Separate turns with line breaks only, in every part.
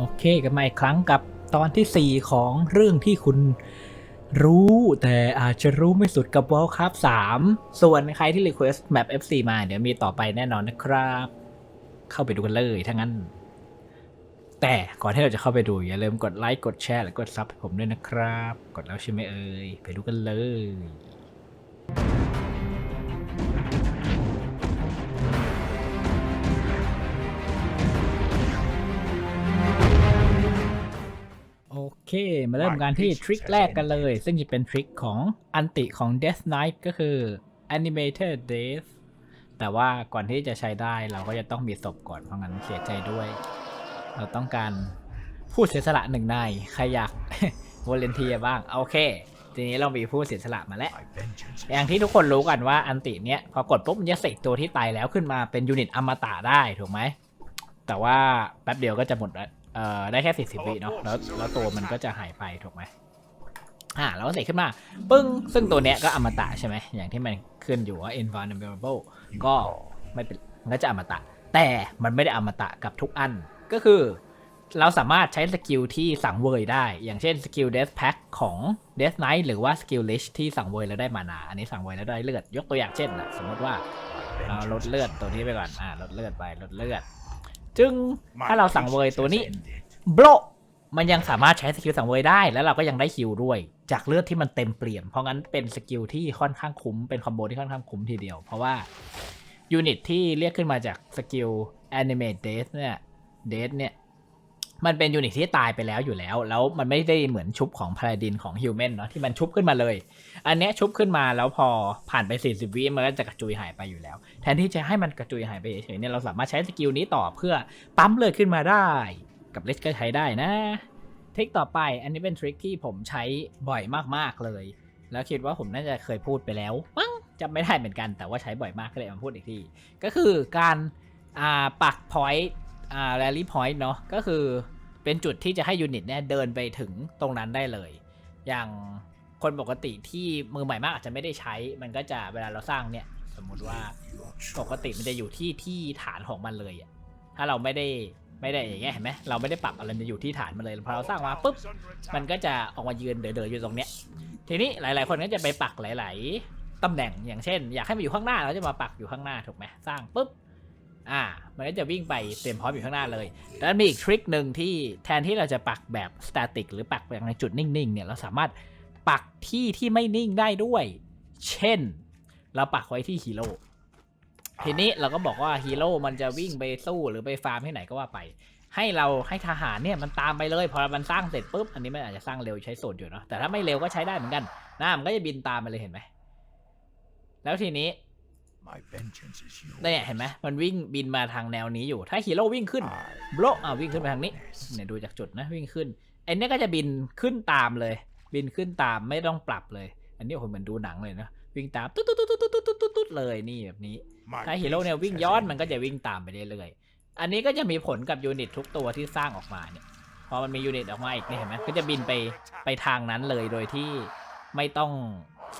โอเคกันมาอีกครั้งกับตอนที่ 4 ของเรื่องที่คุณรู้แต่อาจจะรู้ไม่สุดกับ World Cup 3 ส่วนใครที่ Request Map FC มาเดี๋ยวมีต่อไปแน่นอนนะครับ เข้าไปดูกันเลยถ้างั้น แต่ก่อนที่เราจะเข้าไปดู อย่าลืมกดไลค์กดแชร์และกดซับให้ผมด้วยนะครับ กดแล้วใช่ไหมเอ่ยไปดูกันเลย เค มาเริ่มกันที่ทริคแรกกันเลย ซึ่งจะเป็นทริคของอันติของ Death Knight ก็คือ Animated Death แต่ว่าก่อนที่จะใช้ได้เราก็จะต้องมีศพก่อน เพราะงั้นเสียใจด้วย เราต้องการผู้เสียสละหนึ่งนายใครอยากวอลเนเทียบ้าง โอเค ทีนี้เรามีผู้เสียสละมาแล้ว อย่างที่ทุกคนรู้กันว่าอันติเนี้ยพอกดปุ๊บมันจะเสกตัวที่ตายแล้วขึ้นมาเป็นยูนิตอมตะได้ถูกไหม แต่ว่าแป๊บเดียวก็จะหมดแล้ว เอ่อได้แค่40วิเนาะแล้วแล้วตัวมันก็จะหายไปถูกไหมอ่าเราก็เสกขึ้นมา ปึ้ง ซึ่งตัวเนี้ยก็อมตะใช่ไหมอย่างที่มันขึ้นอยู่ว่า invulnerable ก็ไม่เป็นมันก็จะอมตะ แต่มันไม่ได้อมตะกับทุกอันก็คือ เราสามารถใช้สกิลที่สังเวยได้ อย่างเช่นสกิล Death Pack ของ Death Knight หรือว่าสกิล Lich ที่สังเวยแล้วได้มานา อันนี้สังเวยแล้วได้เลือด ยกตัวอย่างเช่นนะสมมติว่าเราลดเลือดตัวนี้ไปก่อนอ่าลดเลือดไปลดเลือด จึงถ้าเราสังเวยตัวนี้โบรมันยังสามารถใช้สกิลสังเวยได้ แล้วเราก็ยังได้ฮิลด้วย จากเลือดที่มันเต็มเปี่ยมเพราะงั้นเป็นสกิลที่ค่อนข้างคุ้ม เป็นคอมโบที่ค่อนข้างคุ้มทีเดียว เพราะว่ายูนิตที่เรียกขึ้นมาจากสกิล Animate Death เนี่ย Death เนี่ย มันเป็นยูนิตที่ตายไปแล้วอยู่แล้ว แล้วมันไม่ได้เหมือนชุบของพาราดินของฮิวแมนเนาะที่มันชุบขึ้นมาเลย อันเนี้ยชุบขึ้นมาแล้วพอผ่านไป 40 วิมันก็จะกระจุยหายไปอยู่แล้ว แทนที่จะให้มันกระจุยหายไปเฉยๆเนี่ยเราสามารถใช้สกิลนี้ต่อเพื่อปั๊มเลือดขึ้นมาได้ กับเลสก็ใช้ได้นะทริคต่อไปอันนี้เป็นทริคที่ผมใช้บ่อยมากๆเลย แล้วคิดว่าผมน่าจะเคยพูดไปแล้วมั้งจำไม่ได้เหมือนกันแต่ว่าใช้บ่อยมากก็เลยมาพูดอีกทีก็คือการอ่าปักพอยต์ อ่าแรลลี่พอยต์เนาะก็คือเป็นจุดที่จะให้ยูนิตเนี่ยเดินไปถึงตรงนั้นได้เลย อย่างคนปกติที่มือใหม่มากอาจจะไม่ได้ใช้ มันก็จะเวลาเราสร้างเนี่ย สมมุติว่าปกติมันจะอยู่ที่ที่ฐานของมันเลยอะถ้าเราไม่ได้ไม่ได้อย่างเงี้ยเห็นไหมเราไม่ได้ปรับอะไรมันจะอยู่ที่ฐานมันเลยพอเราสร้างมาปุ๊บมันก็จะออกมายืนเด๋อๆอยู่ตรงเนี้ยทีนี้หลาย ๆ คนก็จะไปปักหลาย ๆตำแหน่งอย่างเช่น อยากให้มันอยู่ข้างหน้าเราจะมาปักอยู่ข้างหน้าถูกไหมสร้างปุ๊บ อ่า มันก็จะวิ่งไปเตรียมพร้อมอยู่ข้างหน้าเลย แล้วมีอีกทริคหนึ่งที่แทนที่เราจะปักแบบสแตติกหรือปักแบบในจุดนิ่งๆเนี่ยเราสามารถปักที่ที่ไม่นิ่งได้ด้วย เช่น เราปักไว้ที่ฮีโร่ทีนี้เราก็บอกว่าฮีโร่มันจะวิ่งไปสู้หรือไปฟาร์มที่ไหนก็ว่าไป ให้เราให้ทหารเนี่ยมันตามไปเลย พอมันสร้างเสร็จปุ๊บอันนี้มันอาจจะสร้างเร็วใช้โซนอยู่เนาะแต่ถ้าไม่เร็วก็ใช้ได้เหมือนกันหน้ามันก็จะบินตามไปเลยเห็นไหมแล้วทีนี้ เนี่ยเห็นไหมมันวิ่งบินมาทางแนวนี้อยู่ ถ้าฮีโร่วิ่งขึ้นโบลอ่าวิ่งขึ้นไปทางนี้เนี่ยดูจากจุดนะวิ่งขึ้นไอ้เนี่ยก็จะบินขึ้นตามเลย บินขึ้นตามไม่ต้องปรับเลย อันนี้โอ้โหเหมือนดูหนังเลยนะวิ่งตามตุ๊ดตุ๊ดตุ๊ดตุ๊ดตุ๊ดตุ๊ดตุ๊ดเลยนี่แบบนี้ ถ้าฮีโร่เนี่ยวิ่งย้อนมันก็จะวิ่งตามไปเรื่อยๆอันนี้ก็จะมีผลกับยูนิตทุกตัวที่สร้างออกมาเนี่ยพอมันมียูนิตออกมาอีกเนี่ยเห็นไหมก็จะบินไปไปทางนั้นเลยโดยที่ไม่ต้อง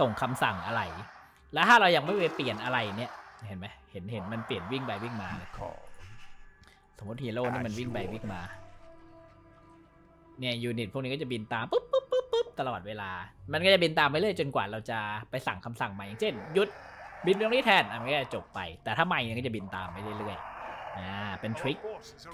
ส่งคำสั่งอะไร แล้วถ้าเรายังไม่ไปเปลี่ยนอะไรเนี่ยเห็นไหมเห็นเห็นมันเปลี่ยนวิ่งไปวิ่งมาเลยสมมติฮีโร่นี่มันวิ่งไปวิ่งมา เนี่ยยูนิตพวกนี้ก็จะบินตามปุ๊บปุ๊บปุ๊บปุ๊บตลอดเวลา มันก็จะบินตามไปเรื่อยจนกว่าเราจะไปสั่งคำสั่งใหม่อย่างเช่นหยุดบินตรงนี้แทนอะมันก็จะจบไป แต่ถ้าใหม่เนี่ยก็จะบินตามไปเรื่อยๆอ่าเป็นทริค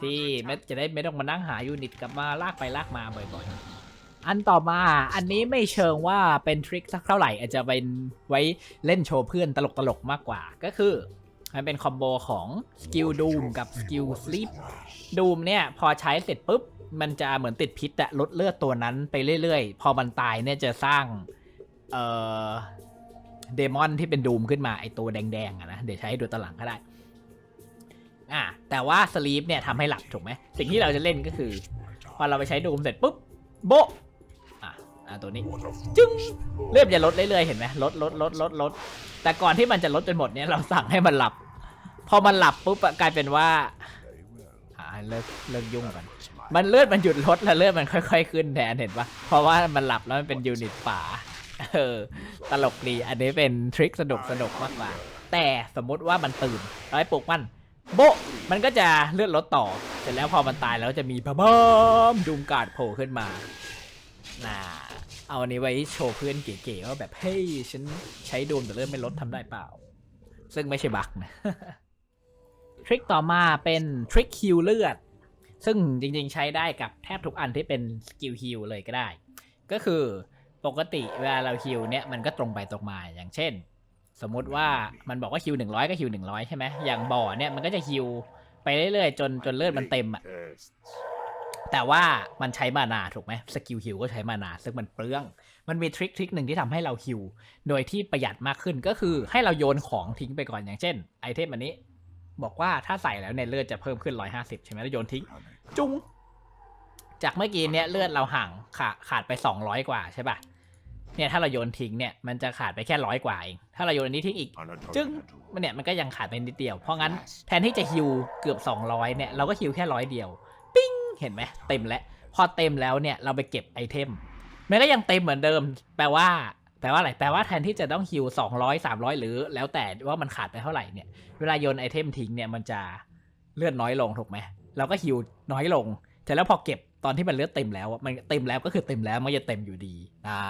ที่ไม่จะได้ไม่ต้องมานั่งหายูนิตกลับมาลากไปลากมาบ่อยๆ อันต่อมาอันนี้ไม่เชิงว่าเป็นทริคสักเท่าไหร่ อาจจะเป็นไว้เล่นโชว์เพื่อนตลกๆมากกว่าก็คือมันเป็นคอมโบของสกิลดูมกับสกิลสลีปดูมเนี่ยพอใช้เสร็จปุ๊บ มันจะเหมือนติดพิษอะลดเลือดตัวนั้นไปเรื่อยๆ พอมันตายเนี่ยจะสร้าง เอ่อเดมอนที่เป็นดูมขึ้นมาไอตัวแดงๆอะนะเดี๋ยวใช้ดูตอนหลังก็ได้อ่าแต่ว่าสลีปเนี่ยทำให้หลับถูกไหมสิ่งที่เราจะเล่นก็คือ พอเราไปใช้ดูมเสร็จปุ๊บโบ อะอะตัวนี้จึ้งเลือดจะลดเรื่อยๆเห็นไหมลดลดลดลดลดแต่ก่อนที่มันจะลดจนหมดเนี่ยเราสั่งให้มันหลับ พอมันหลับปุ๊บกลายเป็นว่าอ่าเลิกเลิกยุ่งกัน มันเลือดมันหยุดลดแล้วเลือดมันค่อย ๆ ขึ้นแทนเห็นปะเพราะว่ามันหลับแล้วมันเป็นยูนิตป่าเออตลกดีอันนี้เป็นทริคสนุกสนุกมากกว่า แต่สมมุติว่ามันตื่นเราให้ปลุกมันโบะมันก็จะเลือนรถต่อ เสร็จแล้วพอมันตายแล้วจะมีบะบอมดุมกาดโผล่ขึ้นมา น่าเอาอันนี้ไว้โชว์เพื่อนเก๋ๆว่าแบบเฮ้ยฉันใช้โดมแต่เลื่อนไม่ลดทำได้เปล่า ซึ่งไม่ใช่บักนะทริคต่อมาเป็นทริคฮิลเลือด ซึ่งจริงๆใช้ได้กับแทบทุกอันที่เป็นสกิลฮิลเลยก็ได้ ก็คือปกติเวลาเราฮิลเนี่ยมันก็ตรงไปตรงมาอย่างเช่น สมมติว่ามันบอกว่าฮิวหนึ่งร้อยก็ฮิวหนึ่งร้อยใช่ไหมอย่างบ่อเนี่ยมันก็จะฮิวไปเรื่อยๆจนจนเลือดมันเต็มอะ แต่ว่ามันใช้มานาถูกไหมสกิลฮิวก็ใช้มานาซึ่งมันเปลือง มันมีทริคทริคหนึ่งที่ทำให้เราฮิวโดยที่ประหยัดมากขึ้นก็คือให้เราโยนของทิ้งไปก่อนอย่างเช่น ไอเทมอันนี้ บอกว่าถ้าใส่แล้วเนี่ยเลือดจะเพิ่มขึ้น150ใช่ไหมแล้วโยนทิ้ง จุ้งจากเมื่อกี้เนี่ยเลือดเราห่างขาขาดไป200กว่าใช่ป่ะเนี่ยถ้าเราโยนทิ้งเนี่ยมันจะขาดไปแค่ร้อยกว่าเองถ้าเราโยนอันนี้ทิ้งอีก จึงมันเนี่ยมันก็ยังขาดไปนิดเดียวเพราะงั้นแทนที่จะฮิวเกือบ 200เนี่ยเราก็ฮิวแค่ร้อยเดียว เห็นไหมเต็มแล้ว พอเต็มแล้วเนี่ยเราไปเก็บไอเทมมันก็ยังเต็มเหมือนเดิม แปลว่าแปลว่าอะไร แปลว่าแทนที่จะต้องฮิว200 300หรือ แล้วแต่ว่ามันขาดไปเท่าไหร่เนี่ย เวลาโยนไอเทมทิ้งเนี่ยมันจะเลือดน้อยลงถูกไหมเราก็ฮิวน้อยลงแต่แล้วพอเก็บตอนที่มันเลือดเต็มแล้ว มันเต็มแล้วก็คือเต็มแล้วมันจะเต็มอยู่ดี อ่า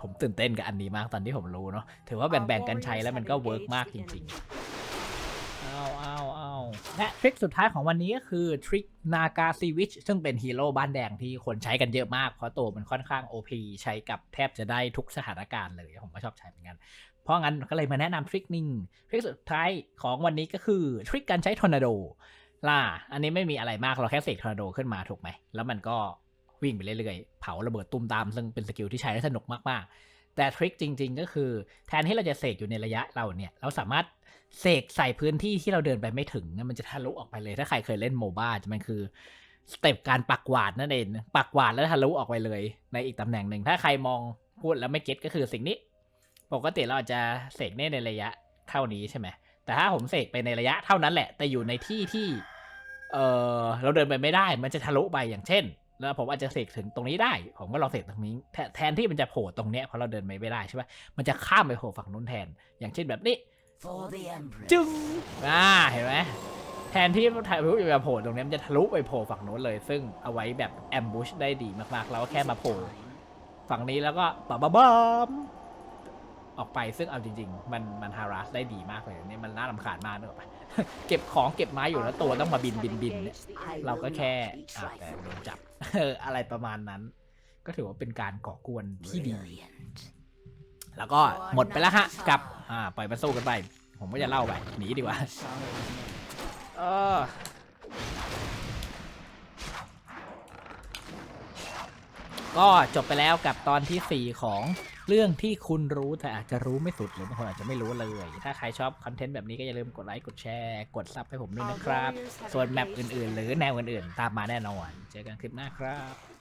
ผมตื่นเต้นกับอันนี้มากตอนที่ผมรู้เนาะ ถือว่าแบ่งๆกันใช้แล้วมันก็เวิร์กมากจริง ๆ เอาเอาเอา และทริคสุดท้ายของวันนี้ก็คือทริคนากาซีวิชซึ่งเป็นฮีโร่บ้านแดงที่คนใช้กันเยอะมาก เพราะตัวมันค่อนข้าง OP ใช้กับแทบจะได้ทุกสถานการณ์เลย ผมก็ชอบใช้เหมือนกัน เพราะงั้นก็เลยมาแนะนำทริคนึงทริคสุดท้ายของวันนี้ก็คือทริคการใช้ทอร์นาโดล่ะอันนี้ไม่มีอะไรมากเราแค่เสกทอร์นาโดขึ้นมาถูกไหม แล้วมันก็วิ่งไปเรื่อยๆ เผาระเบิดตุ้มตาม ซึ่งเป็นสกิลที่ใช้ได้สนุกมากๆ แต่ทริคจริง ๆ ก็คือ แทนที่เราจะเสกอยู่ในระยะเราเนี่ย เราสามารถเสกใส่พื้นที่ที่เราเดินไปไม่ถึงมันจะทะลุออกไปเลย ถ้าใครเคยเล่นโมบ้ามันคือสเต็ปการปักหวาดนั่นเองปักหวาดแล้วทะลุออกไปเลย ในอีกตำแหน่งหนึ่ง ถ้าใครมองพูดแล้วไม่เก็ตก็คือสิ่งนี้ ปกติเราอาจจะเสกได้ในระยะเท่านี้ใช่ไหมแต่ถ้าผมเสกไปในระยะเท่านั้นแหละ แต่อยู่ในที่ที่ เออเราเดินไปไม่ได้ มันจะทะลุไปอย่างเช่น แล้วผมอาจจะเสกถึงตรงนี้ได้ ผมก็ลองเสกตรงนี้แทแทนที่มันจะโผล่ตรงเนี้ยเพราะเราเดินไปไม่ได้ใช่ไหมมันจะข้ามไปโผล่ฝั่งนู้นแทน อย่างเช่นแบบนี้
For the Empress.
จึงอ่าเห็นไหมแทนที่ทะลุจะโผล่ตรงเนี้ยมันจะทะลุไปโผล่ฝั่งนู้นเลย ซึ่งเอาไว้แบบแอมบูชได้ดีมากๆ เราก็แค่มาโผล่ฝั่งนี้แล้วก็ปะบะบอม ออกไปซึ่งเอาจริง ๆ มันมันฮารัสได้ดีมากเลยเนี่ยมันน่ารำคาญมากเนอะปะเก็บของเก็บไม้อยู่แล้วตัวต้องมาบินบินบินเนี่ยเราก็แค่อ่าแต่โดนจับเอออะไรประมาณนั้น ก็ถือว่าเป็นการก่อกวนที่ดี
Brilliant.
แล้วก็หมดไปแล้วฮะกับอ่าปล่อยมันสู้กันไป ผมก็จะเล่าไปหนีดีกว่าเออก็จบไปแล้วกับตอนที่ 4 ของ เรื่องที่คุณรู้แต่อาจจะรู้ไม่สุดหรือบางคนอาจจะไม่รู้เลย ถ้าใครชอบคอนเทนต์แบบนี้ก็อย่าลืมกดไลค์กดแชร์กดซับให้ผมด้วยนะครับ ส่วนแมปอื่นๆ หรือแนวอื่นๆ ตามมาแน่นอน เจอกันคลิปหน้าครับ